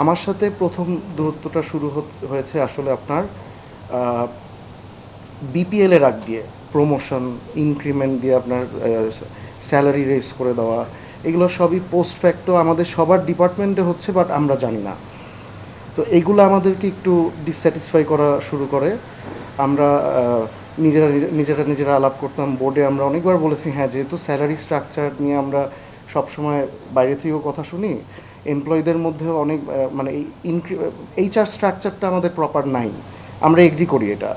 আমার সাথে প্রথম দূরত্বটা শুরু হয়েছে আসলে আপনার বিপিএল এর আগ দিয়ে প্রমোশন ইনক্রিমেন্ট দিয়ে আপনার স্যালারি রেস করে দেওয়া, এগুলো সবই পোস্ট ফ্যাক্টো আমাদের সবার ডিপার্টমেন্টে হচ্ছে বাট আমরা জানি না। তো এগুলো আমাদেরকে একটু ডিসস্যাটিসফাই করা শুরু করে। আমরা নিজেরা নিজেরা নিজেরা আলাপ করতাম বোর্ডে আমরা অনেকবার বলেছি হ্যাঁ যেহেতু স্যালারি স্ট্রাকচার নিয়ে আমরা সবসময় বাইরে থেকেও কথা শুনি এমপ্লয়ীদের মধ্যে অনেক মানে এই ইনক্রি এইচআর স্ট্রাকচারটা আমাদের প্রপার নাই। আমরা এগ্রি করি এটা।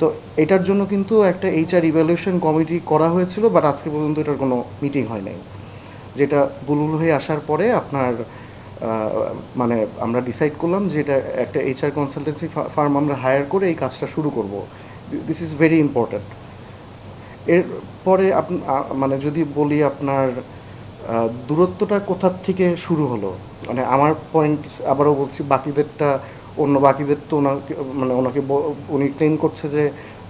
তো এটার জন্য কিন্তু একটা এইচআর ইভ্যালুয়েশন কমিটি করা হয়েছিল বাট আজকে পর্যন্ত এটার কোনো মিটিং হয় নাই। যেটা বুলবুল হয়ে আসার পরে আপনার মানে আমরা ডিসাইড করলাম যে এটা একটা এইচআর কনসালটেন্সি ফার্ম আমরা হায়ার করে এই কাজটা শুরু করব। দিস ইজ ভেরি ইম্পর্ট্যান্ট এরপরে মানে যদি বলি আপনার দূরত্বটা কোথার থেকে শুরু হলো? মানে আমার পয়েন্ট আবারও বলছি, বাকিদেরটা, অন্য বাকিদের তো ওনাকে মানে ওনাকে উনি ক্লেম করছে যে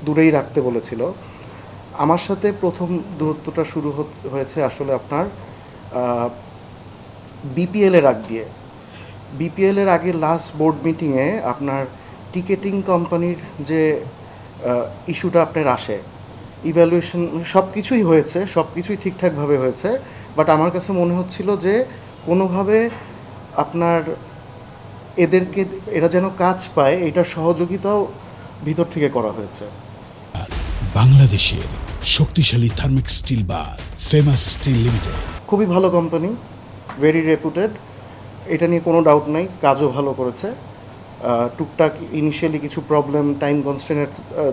দূরেই রাখতে বলেছিল। আমার সাথে প্রথম দূরত্বটা শুরু হয়েছে আসলে আপনার বিপিএল এর আগ দিয়ে। বিপিএল এর আগে লাস্ট বোর্ড মিটিংয়ে আপনার টিকেটিং কোম্পানির যে ইস্যুটা আপনার আসে ইভ্যালুয়েশন সব কিছুই হয়েছে সব কিছুই ঠিকঠাকভাবে হয়েছে বাট আমার কাছে মনে হচ্ছিল যে কোনোভাবে আপনার এদেরকে এরা যেন কাজ পায় এটার সহযোগিতাও ভিতর থেকে করা হয়েছে। বাংলাদেশের শক্তিশালী থার্মিক স্টিল বা ফেমাস স্টিল লিমিটেড। খুবই ভালো কোম্পানি ভেরি রেপুটেড এটা নিয়ে কোনো ডাউট নাই কাজও ভালো করেছে। টুকটাক ইনিশিয়ালি কিছু প্রবলেম টাইম কনস্ট্যান্টের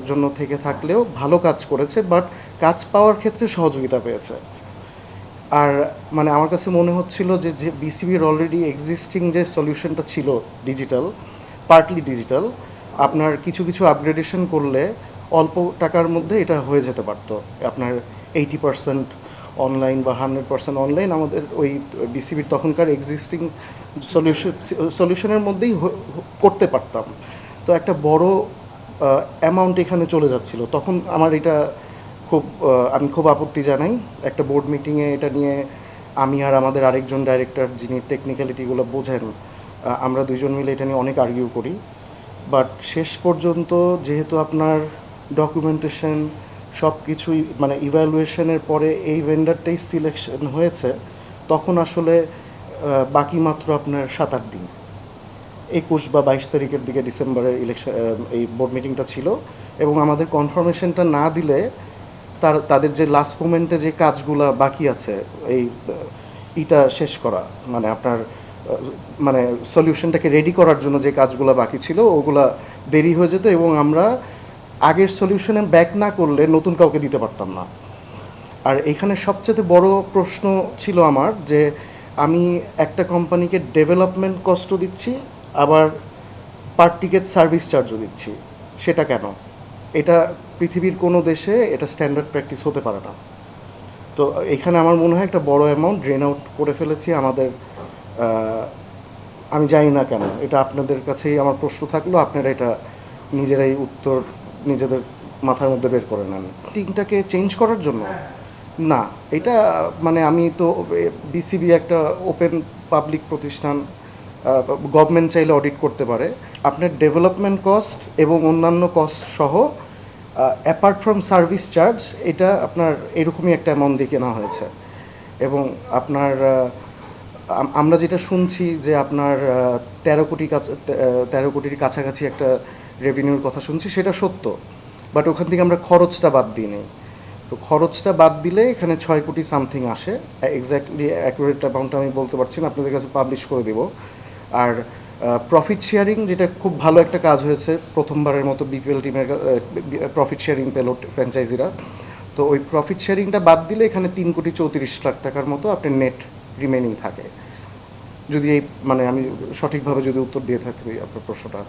জন্য থেকে থাকলেও ভালো কাজ করেছে বাট কাজ পাওয়ার ক্ষেত্রে সহযোগিতা পেয়েছে। আর মানে আমার কাছে মনে হচ্ছিল যে যে বিসিবির অলরেডি এক্সিস্টিং যে সলিউশনটা ছিল ডিজিটাল পার্টলি ডিজিটাল আপনার কিছু কিছু আপগ্রেডেশন করলে অল্প টাকার মধ্যে এটা হয়ে যেতে পারতো। আপনার এইটি পার্সেন্ট অনলাইন বা হান্ড্রেড পার্সেন্ট অনলাইন আমাদের ওই বিসিবির তখনকার এক্সিস্টিং সলিউশন সলিউশনের মধ্যেই করতে পারতাম। তো একটা বড় অ্যামাউন্ট এখানে চলে যাচ্ছিল। তখন আমার এটা খুব আমি খুব আপত্তি জানাই। একটা বোর্ড মিটিংয়ে এটা নিয়ে আমি আর আমাদের আরেকজন ডাইরেক্টর যিনি টেকনিক্যালিটিগুলো বোঝেন আমরা দুজন মিলে এটা নিয়ে অনেক আর্গিউ করি। বাট শেষ পর্যন্ত যেহেতু আপনার ডকুমেন্টেশন সব কিছুই মানে ইভ্যালুয়েশনের পরে এই ভেন্ডারটাই সিলেকশন হয়েছে, তখন আসলে বাকি মাত্র আপনার সাত আট দিন। একুশ বা বাইশ তারিখের দিকে ডিসেম্বরের ইলেকশন এই বোর্ড মিটিংটা ছিল এবং আমাদের কনফার্মেশনটা না দিলে তার, তাদের যে লাস্ট মোমেন্টে যে কাজগুলা বাকি আছে, এই ইটা শেষ করা মানে আপনার মানে সলিউশনটাকে রেডি করার জন্য যে কাজগুলো বাকি ছিল, ওগুলা দেরি হয়ে যেত এবং আমরা আগের সলিউশনে ব্যাক না করলে নতুন কাউকে দিতে পারতাম না। আর এখানে সবচেয়ে বড় প্রশ্ন ছিল আমার যে, আমি একটা কোম্পানিকে ডেভেলপমেন্ট কষ্ট দিচ্ছি, আবার পার টিকেট সার্ভিস চার্জও দিচ্ছি। সেটা কেন? এটা পৃথিবীর কোনো দেশে এটা স্ট্যান্ডার্ড প্র্যাকটিস হতে পারে না। তো এখানে আমার মনে হয় একটা বড় অ্যামাউন্ট ড্রেন আউট করে ফেলেছি আমাদের আমি জানি না কেন। এটা আপনাদের কাছেই আমার প্রশ্ন থাকল, আপনারা এটা নিজেরাই উত্তর নিজেদের মাথার মধ্যে বের করে নেন। টিমটাকে চেঞ্জ করার জন্য? না, এটা মানে আমি তো বিসিবি একটা ওপেন পাবলিক প্রতিষ্ঠান গভর্নমেন্ট চাইলে অডিট করতে পারে। আপনার ডেভেলপমেন্ট কস্ট এবং অন্যান্য কস্ট সহ অ্যাপার্ট ফ্রম সার্ভিস চার্জ এটা আপনার এরকমই একটা অ্যামাউন্ট দিয়ে কেনা হয়েছে। এবং আপনার আমরা যেটা শুনছি যে আপনার তেরো কোটি কাছ তেরো কোটির কাছাকাছি একটা রেভিনিউর কথা শুনছি, সেটা সত্য। বাট ওখান থেকে আমরা খরচটা বাদ দিই নেই তো খরচটা বাদ দিলে এখানে ছয় কোটি সামথিং আসে। এক্স্যাক্টলি অ্যাকুরেট অ্যামাউন্ট আমি বলতে পারছি না, আপনাদের কাছে পাবলিশ করে দেব। আর প্রফিট শেয়ারিং যেটা খুব ভালো একটা কাজ হয়েছে, প্রথমবারের মতো বিপিএল টিমের প্রফিট শেয়ারিং পেল ফ্র্যাঞ্চাইজিরা তো ওই প্রফিট শেয়ারিংটা বাদ দিলে এখানে তিন কোটি চৌত্রিশ লাখ টাকার মতো আপনার নেট রিমেনিং থাকে। যদি এই মানে আমি সঠিকভাবে যদি উত্তর দিয়ে থাকি আপনার প্রশ্নটা।